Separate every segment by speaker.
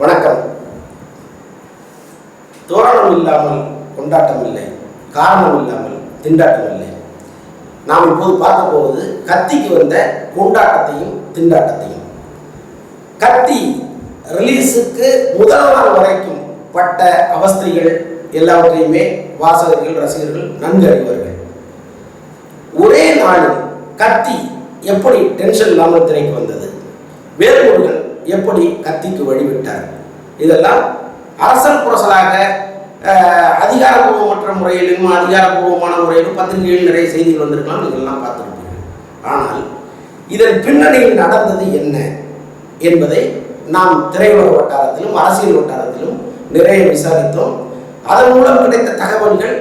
Speaker 1: வணக்கம். தோரணம் இல்லாமல் கொண்டாட்டம் இல்லை காரணம் இல்லாமல் திண்டாட்டம் இல்லை. நாம் இப்போது பார்க்க போவது கத்திக்கு வந்த கொண்டாட்டத்தையும் திண்டாட்டத்தையும். கத்தி ரிலீஸுக்கு முதல் நாள் வரைக்கும் பட்ட அவஸ்தைகள் எல்லாவற்றையுமே வாசகர்கள் ரசிகர்கள் நன்கு அறிவார்கள் ஒரே நாளில் கத்தி எப்படி டென்ஷன் இல்லாமல் திரைக்கு வந்தது? வேறுபொருள்கள் எப்படி கத்திக்கு வழிவிட்டார்? இதெல்லாம் அரசல் புரசலாக அதிகாரபூர்வமற்ற அதிகாரப்பூர்வமற்ற முறையிலும் அதிகாரப்பூர்வமான முறையிலும் பத்திரிகையில் நிறைய செய்திகள் வந்திருக்கலாம் நீங்கள்லாம் பார்த்துருப்பீர்கள். ஆனால் இதன் பின்னணியில் நடந்தது என்ன என்பதை நாம் திரையுலக வட்டாரத்திலும் அரசியல் வட்டாரத்திலும் நிறைய விசாரித்தோம். அதன் மூலம் கிடைத்த தகவல்கள்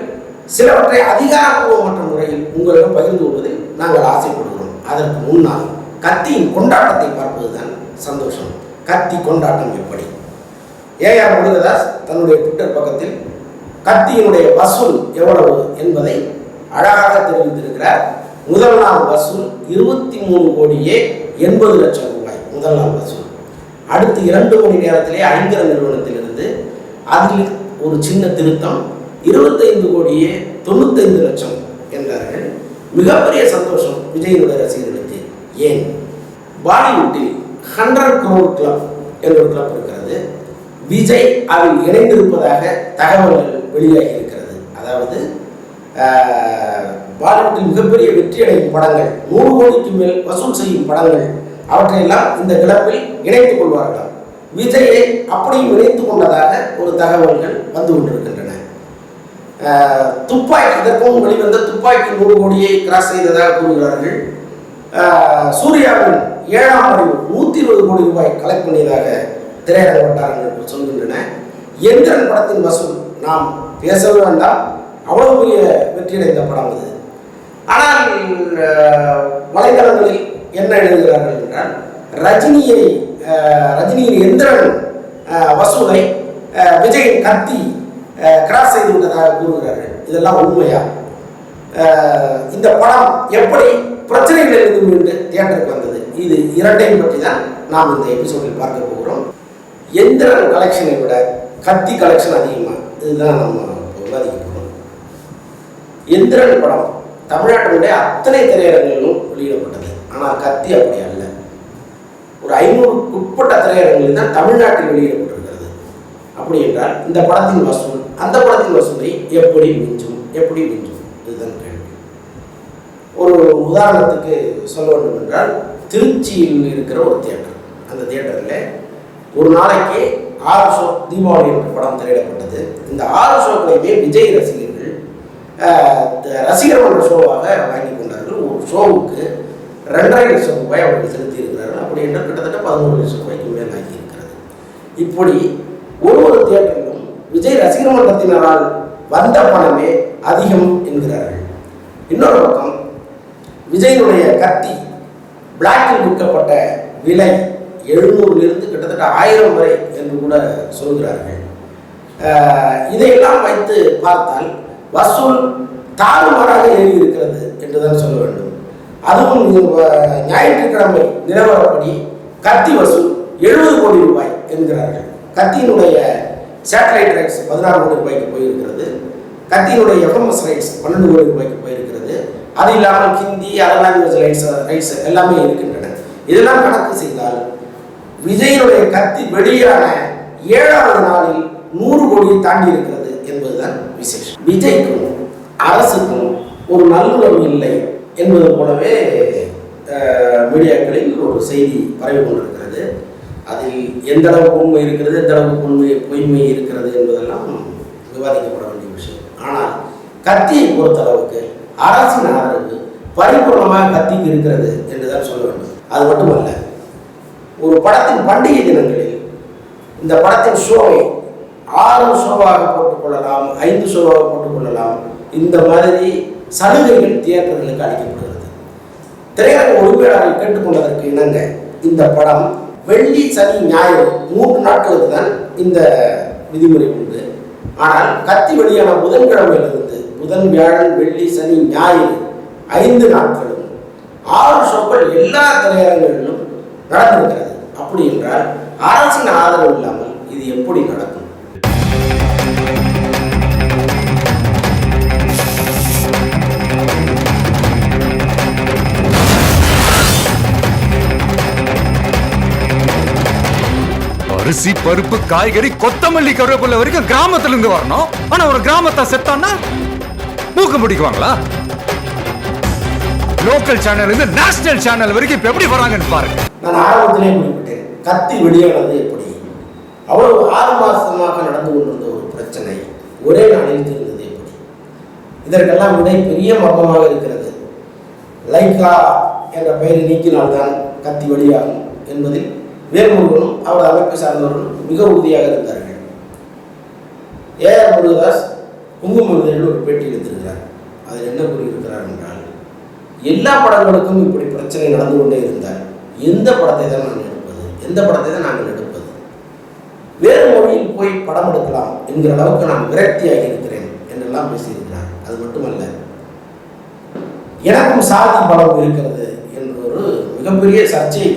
Speaker 1: சிலவற்றை அதிகாரப்பூர்வமற்ற முறையில் உங்களிடம் பகிர்ந்து கொள்வதில் நாங்கள் ஆசைப்படுகிறோம். அதற்கு முன்னால் கத்தியின் கொண்டாட்டத்தை பார்ப்பதுதான் சந்தோஷம். கத்தி கொண்டாட்டம் எப்படி? ஏஆர் முருகதாஸ் தன்னுடைய ட்விட்டர் பக்கத்தில் கத்தியினுடைய வசூல் எவ்வளவு என்பதை அழகாக தெரிவித்திருக்கிறார். முதல் நாள் வசூல் இருபத்தி மூணு கோடியே எண்பது லட்சம் ரூபாய். முதல் நாள் வசூல். அடுத்து இரண்டு மணி நேரத்திலே ஐங்கிற நிறுவனத்திலிருந்து அதில் ஒரு சின்ன திருத்தம். இருபத்தைந்து கோடியே தொண்ணூத்தைந்து லட்சம் என்றார்கள் மிகப்பெரிய சந்தோஷம் விஜயனுடைய ரசிகர்களுக்கு ஏன்? பாலிவுட்டில் ஹண்ட்ரட் crore கிளப் என்ற ஒரு கிளப் இருக்கிறது. விஜய் அதில் இணைந்திருப்பதாக தகவல்கள் வெளியாகி இருக்கிறது. அதாவது பாலிவுட்டில் மிகப்பெரிய வெற்றி அடையும் படங்கள் நூறு கோடிக்கு மேல் வசூல் செய்யும் படங்கள் அவற்றையெல்லாம் இந்த கிளப்பில் இணைத்துக் கொள்வார்களாம். விஜயை அப்படியும் இணைத்துக் கொண்டதாக ஒரு தகவல்கள் வந்து கொண்டிருக்கின்றன. துப்பாக்கி இதற்கும் வெளிவந்த துப்பாக்கி நூறு கோடியை கிராஸ் செய்ததாக கூறுகிறார்கள். சூர்யாவின் ஏழாம் அறிவு நூற்றி இருபது கோடி ரூபாய் கலெக்ட் பண்ணியதாக திரையரங்க வட்டாரங்கள் சொல்கின்றன. எந்திரன் படத்தின் வசூல் நாம் பேசவே வேண்டாம். அவ்வளவு பெரிய வெற்றியடைந்த படம் அது. ஆனால் வலைதளங்களில் என்ன எழுதுகிறார்கள் என்றால் ரஜினியை ரஜினியின் எந்திரன் வசூலை விஜயின் கத்தி கிராஸ் செய்து விட்டதாக கூறுகிறார்கள். இதெல்லாம் உண்மையா? இந்த படம் எப்படி பிரச்சனைகள் இருக்கும் என்று தியேட்டருக்கு வந்தது? இது இரண்டையும் பற்றி தான் நாம் இந்த எபிசோடில் பார்க்க போகிறோம். எந்திரன் கலெக்ஷனை விட கத்தி கலெக்ஷன் அதிகமாக இதுதான் நம்ம விவாதிக்க போகிறோம் எந்திரன் படம் தமிழ்நாட்டினுடைய அத்தனை திரையரங்களிலும் வெளியிடப்பட்டது. ஆனால் கத்தி அப்படி அல்ல. ஒரு ஐநூறுக்கு உட்பட்ட திரையரங்களில் தான் தமிழ்நாட்டில் வெளியிடப்பட்டிருக்கிறது. அப்படி என்றால் இந்த படத்தின் வசூல் அந்த படத்தின் வசூலை எப்படி மிஞ்சும் எப்படி மிஞ்சும்? இதுதான் கேள்வி. ஒரு உதாரணத்துக்கு சொல்ல வேண்டும் என்றால் திருச்சியில் இருக்கிற ஒரு தியேட்டர். அந்த தியேட்டரில் ஒரு நாளைக்கு ஆறு ஷோ தீபாவளி என்ற படம் திரையிடப்பட்டது. இந்த ஆறு ஷோக்களையுமே விஜய் ரசிகர்கள் த- ரசிகர் மன்ற ஷோவாக வாங்கி கொண்டார்கள். ஒரு ஷோவுக்கு ரெண்டரை லட்சம் ரூபாய் அவருக்கு செலுத்தியிருக்கிறார்கள். அப்படி என்று கிட்டத்தட்ட பதினோரு லட்சம் ரூபாய்க்கு மேல் ஆகியிருக்கிறது இப்படி ஒரு ஒரு தியேட்டரிலும் விஜய் ரசிகர் மன்றத்தினரால் வந்த பணமே அதிகம் என்கிறார்கள். இன்னொரு பக்கம் விஜயனுடைய கத்தி பிளாக்கில் விற்கப்பட்ட விலை எழுநூறிலிருந்து கிட்டத்தட்ட ஆயிரம் வரை என்று கூட சொல்கிறார்கள். இதையெல்லாம் வைத்து பார்த்தால் வசூல் தாறுமாறாக ஏறி இருக்கிறது என்றுதான் சொல்ல வேண்டும். அதுவும் ஞாயிற்றுக்கிழமை நிலவரப்படி கத்தி வசூல் எழுபது கோடி ரூபாய் என்கிறார்கள். கத்தியினுடைய சேட்டலைட் ரைட்ஸ் பதினாறு கோடி ரூபாய்க்கு போயிருக்கிறது. கத்தியினுடைய எஃப்எம்எஸ் ரைட்ஸ் பன்னெண்டு கோடி ரூபாய்க்கு போயிருக்கிறது. அது இல்லாமல் Hindi other language rights rights எல்லாமே இருக்கின்றன. இதெல்லாம் கணக்கு செய்தால் விஜயனுடைய கத்தி வெளியான ஏழாவது நாளில் நூறு கோடியை தாண்டி இருக்கிறது என்பதுதான் விசேஷம். விஜய்க்கும் அரசுக்கும் ஒரு நல்லுறவு இல்லை. என்பது போலவே மீடியாக்களில் ஒரு செய்தி பரவி கொண்டிருக்கிறது. அதில் எந்த அளவுக்கு உண்மை இருக்கிறது எந்த அளவுக்கு உண்மை பொய்மை இருக்கிறது என்பதெல்லாம் விவாதிக்கப்பட வேண்டிய விஷயம். ஆனால் கத்தியை பொறுத்தளவுக்கு அரசின் ஆதரவு பரிபூர்ணமாக கத்திக்கு இருக்கிறது என்றுதான் சொல்ல வேண்டும். அது மட்டுமல்ல ஒரு படத்தின் பண்டிகை தினங்களில் இந்த படத்தின் ஷோவை ஆறு ஷோவாக போட்டுக்கொள்ளலாம் ஐந்து ஷோவாக போட்டுக்கொள்ளலாம் இந்த மாதிரி சலுகைகள் தியேட்டர்களுக்கு அளிக்கப்படுகிறது. திரையரங்க உரிமையாளர்கள் கேட்டுக்கொண்டதற்கு இணங்க இந்த படம் வெள்ளி சனி ஞாயிறு மூன்று நாட்களுக்கு தான் இந்த விதிமுறை உண்டு. ஆனால் கத்தி வெளியான புதன்கிழமையிலிருந்து புதன் வியாழன் வெள்ளி சனி ஞாயிறு ஐந்து நாட்களும் ஆறு ஷோக்கள் எல்லா திரையரங்குகளிலும் நடந்திருக்கிறது. அப்படி என்றால் அரசின் ஆதரவு இல்லாமல் இது எப்படி நடக்கும்?
Speaker 2: அரிசி பருப்பு காய்கறி கொத்தமல்லி கருவேப்பிலை வரைக்கும் கிராமத்துல இருந்து வரணும். ஆனா ஒரு கிராமத்தை செத்தான்னா மூக்க முடிக்குவாங்களா? லோக்கல் சேனல் இருந்து நேஷனல் சேனல் வரைக்கும் இப்ப எப்படி வராங்கன்னு பாருங்க.
Speaker 1: நான் ஆரம்பத்திலே குறிப்பிட்டேன். கத்தி வெளியானது எப்படி? அவ்வளவு ஆறு மாசமாக நடந்து கொண்டிருந்த ஒரு பிரச்சனை ஒரே நாளில் தீர்ந்தது எப்படி? இதற்கெல்லாம் விடை பெரிய மர்மமாக இருக்கிறது. லைக்கா என்ற பெயரை நீக்கினால்தான் கத்தி வெளியாகும் என்பதில் வேல்முருகனும் அவர் அமைப்பை சார்ந்தவர்களும் மிக உறுதியாக இருந்தார்கள். ஏ ஆர் முருகதாஸ் குங்கும விதையில் ஒரு பேட்டி எடுத்திருக்கிறார். அதில் என்ன கூறியிருக்கிறார் என்றால் எல்லா படங்களுக்கும் இப்படி பிரச்சனை நடந்து கொண்டே இருந்தால் எந்த படத்தை தான் நான் எடுப்பது? எந்த படத்தை தான் நாங்கள் எடுப்பது? வேறு மொழியில் போய் படம் எடுக்கலாம் என்கிற அளவுக்கு நான் விரக்தியாகி இருக்கிறேன் என்றெல்லாம் பேசியிருக்கிறார். அது மட்டுமல்ல எனக்கும் சாதி படம் இருக்கிறது என்ற ஒரு மிகப்பெரிய சர்ச்சையை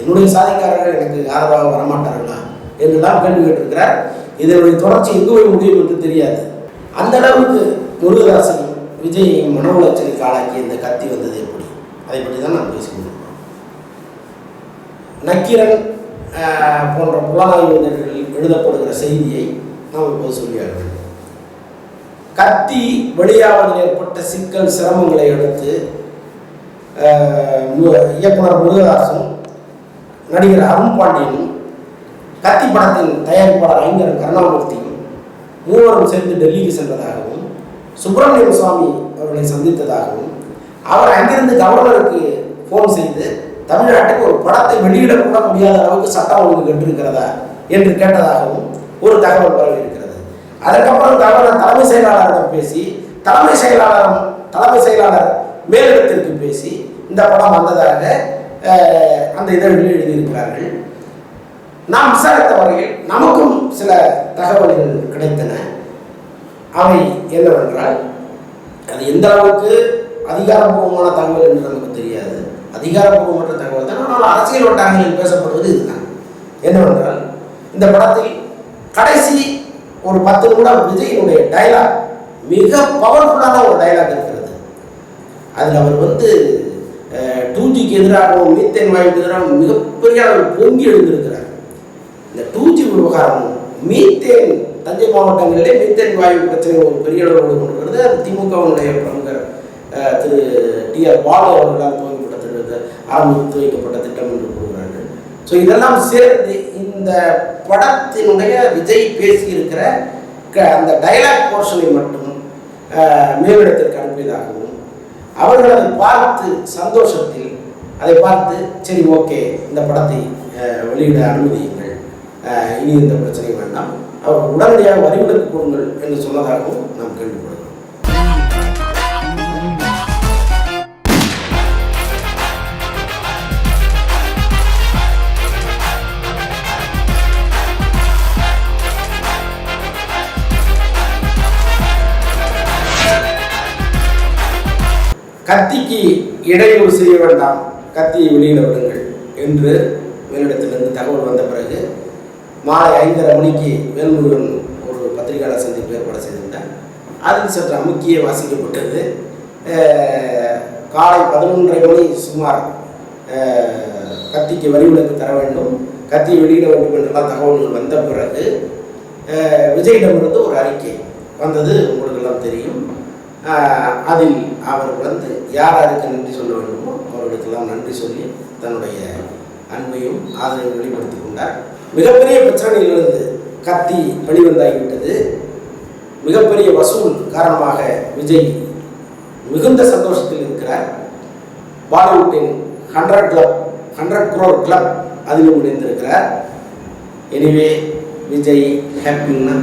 Speaker 1: என்னுடைய சாதிக்காரர்கள் எனக்கு ஆதரவாக வரமாட்டார்களா? என்றெல்லாம் கேள்வி கேட்டிருக்கிறார். இதனுடைய தொடர்ச்சி எங்கு போய் முடியும் என்று தெரியாது. அந்த அளவுக்கு முருகதாசன் விஜயையும் மன உளைச்சலுக்கு ஆளாக்கி இந்த கத்தி வந்தது எப்படி? அதை பற்றி தான் நான் பேசிக்கொண்டிருக்கிறோம் நக்கீரன் போன்ற புலனாய்வினர்கள் எழுதப்படுகிற செய்தியை நாம் இப்போது சொல்லியார்கள் கத்தி வெளியாவதில் ஏற்பட்ட சிக்கல் சிரமங்களை அடுத்து மு- இயக்குனர் முருகதாசன் நடிகர் அருண் பாண்டியனும் கத்தி படத்தின் தயாரிப்பாளர் ஐங்கரன் கருணாமூர்த்தியும் மூவரும் சேர்ந்து டெல்லிக்கு சென்றதாகவும் சுப்பிரமணியம் சுவாமி அவர்களை சந்தித்ததாகவும் அவர் அங்கிருந்து கவர்னருக்கு ஃபோன் செய்து தமிழ்நாட்டுக்கு ஒரு படத்தை வெளியிடக்கூட முடியாத அளவுக்கு சட்டம் ஒழுங்கு கட்டிருக்கிறதா? என்று கேட்டதாகவும் ஒரு தகவல் பரவி இருக்கிறது அதுக்கப்புறம் கவர்னர் தலைமை செயலாளரிடம் பேசி தலைமை செயலாளர் தலைமை செயலாளர் மேலிடத்திற்கு பேசி இந்த படம் வந்ததாக அந்த இதழ்களில் எழுதியிருக்கிறார்கள். நாம் விசாரித்த வகையில் நமக்கும் சில தகவல்கள் கிடைத்தன. அவை என்னவென்றால் அது எந்த அளவுக்கு அதிகாரப்பூர்வமான தகவல் என்று நமக்கு தெரியாது. அதிகாரப்பூர்வமற்ற தகவல் தான். ஆனால் அரசியல் வட்டாரங்களில் பேசப்படுவது இதுதான். என்னவென்றால் இந்த படத்தில் கடைசி ஒரு பத்து நிமிடம் விஜயினுடைய டயலாக் மிக பவர்ஃபுல்லான ஒரு டயலாக் இருக்கிறது. அதில் அவர் வந்து டூ ஜிக்கு எதிராகவும் மீத்தேன் வாயுக்கு எதிராகவும் மிகப்பெரிய அளவில் பொங்கி எழுந்திருக்கிறார். இந்த டூ ஜி விவகாரமும் மீத்தேன் தஞ்சை மாவட்டங்களிலே மீத்தேன் வாயு பிரச்சனை ஒரு பெரிய அளவில் கொண்டு வருது அது திமுகவினுடைய பிரமுகர் திரு டி ஆர் பாலு அவர்களால் துவங்கப்பட்ட திட்டம் ஆரம்பித்து வைக்கப்பட்ட திட்டம் என்று கூறுகிறார்கள். ஸோ இதெல்லாம் சேர்ந்து இந்த படத்தினுடைய விஜய் பேசியிருக்கிற க- அந்த டயலாக் போர்ஷனை மட்டும் மேலிடத்திற்கு அனுப்பியதாகவும் அவர்கள் அதை பார்த்து சந்தோஷத்தில் அதை பார்த்து சரி ஓகே இந்த படத்தை வெளியிட அனுமதியுங்கள். இனி இந்த பிரச்சனை வேண்டாம். அவர் உடனடியாக வரிவிலக்கு கொடுங்கள் என்று சொன்னதாகவும் நாம் கேள்விப்படுவோம் கத்திக்கு இடையூறு செய்ய வேண்டாம். கத்தியை வெளியிட விடுங்கள் என்று மேலிடத்திலிருந்து தகவல் வந்த பிறகு மாலை ஐந்தரை மணிக்கு வேல்முருகன் ஒரு பத்திரிகையாளர் சந்திப்பு ஏற்பாடு செய்திருந்தார். அதில் சற்று அமுக்கிய வாசிக்கப்பட்டது. காலை பதினொன்றரை மணி சுமார் கத்திக்கு வரிவிலக்கு தர வேண்டும். கத்தியை வெளியிட வேண்டும் என்றெல்லாம் தகவல்கள் வந்த பிறகு விஜயிடமிருந்து ஒரு அறிக்கை வந்தது. உங்களுக்கு எல்லாம் தெரியும். அதில் அவர் வந்து யார் யாருக்கு நன்றி சொல்ல வேண்டுமோ அவர்களுக்கெல்லாம் நன்றி சொல்லி தன்னுடைய அன்பையும் ஆதரவையும் வெளிப்படுத்தி கொண்டார். மிகப்பெரிய பிரச்சனையிலிருந்து கத்தி வெளிவந்தாகிவிட்டது. மிகப்பெரிய வசூல் காரணமாக விஜய் மிகுந்த சந்தோஷத்தில் இருக்கிறார். பாலிவுட்டின் hundred club hundred crore club அதிலும் இணைந்திருக்கிறார். எனிவே விஜய் ஹாப்பின்னா